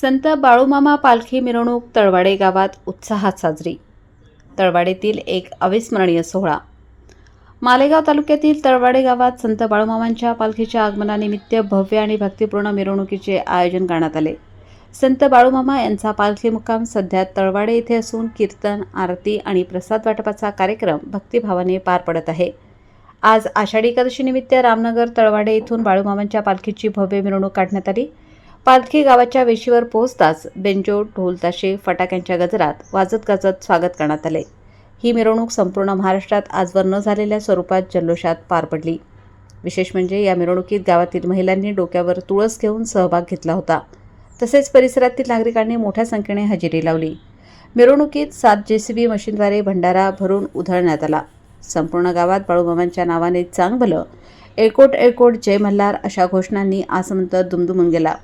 संत बाळूमामा पालखी मिरवणूक तळवाडे गावात उत्साहात साजरी. तळवाडेतील एक अविस्मरणीय सोहळा. मालेगाव तालुक्यातील तळवाडे गावात संत बाळूमामांच्या पालखीच्या आगमनानिमित्त भव्य आणि भक्तिपूर्ण मिरवणुकीचे आयोजन करण्यात आले. संत बाळूमामा यांचा पालखी मुक्काम सध्या तळवाडे येथे असून कीर्तन आरती आणि प्रसाद वाटपाचा कार्यक्रम भक्तिभावाने पार पडत आहे. आज आषाढी एकादशीनिमित्त रामनगर तळवाडे येथून बाळूमामांच्या पालखीची भव्य मिरवणूक काढण्यात आली. पालखी गावाच्या वेशीवर पोहोचताच बेंजो ढोल ताशे फटाक्यांच्या गजरात वाजत गाजत स्वागत करण्यात आले. ही मिरवणूक संपूर्ण महाराष्ट्रात आजवर न झालेल्या स्वरूपात जल्लोषात पार पडली. विशेष म्हणजे या मिरवणुकीत गावातील महिलांनी डोक्यावर तुळस घेऊन सहभाग घेतला होता. तसेच परिसरातील नागरिकांनी मोठ्या संख्येने हजेरी लावली. मिरवणुकीत सात जेसीबी मशीनद्वारे भंडारा भरून उधळण्यात आला. संपूर्ण गावात बाळूमामांच्या नावाने चांगभलं एळकोट एकोट एकोट जय मल्हार अशा घोषणांनी आसमंत दुमदुमून गेला.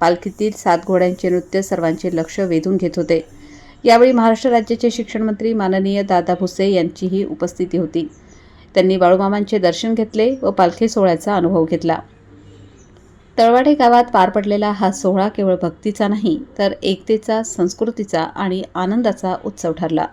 पालखीतील सात घोड्यांचे नृत्य सर्वांचे लक्ष वेधून घेत होते. यावेळी महाराष्ट्र राज्याचे शिक्षण मंत्री माननीय दादा भुसे यांचीही उपस्थिती होती. त्यांनी बाळूमामांचे दर्शन घेतले व पालखी सोहळ्याचा अनुभव घेतला. तळवाडे गावात पार पडलेला हा सोहळा केवळ भक्तीचा नाही तर एकतेचा संस्कृतीचा आणि आनंदाचा उत्सव ठरला.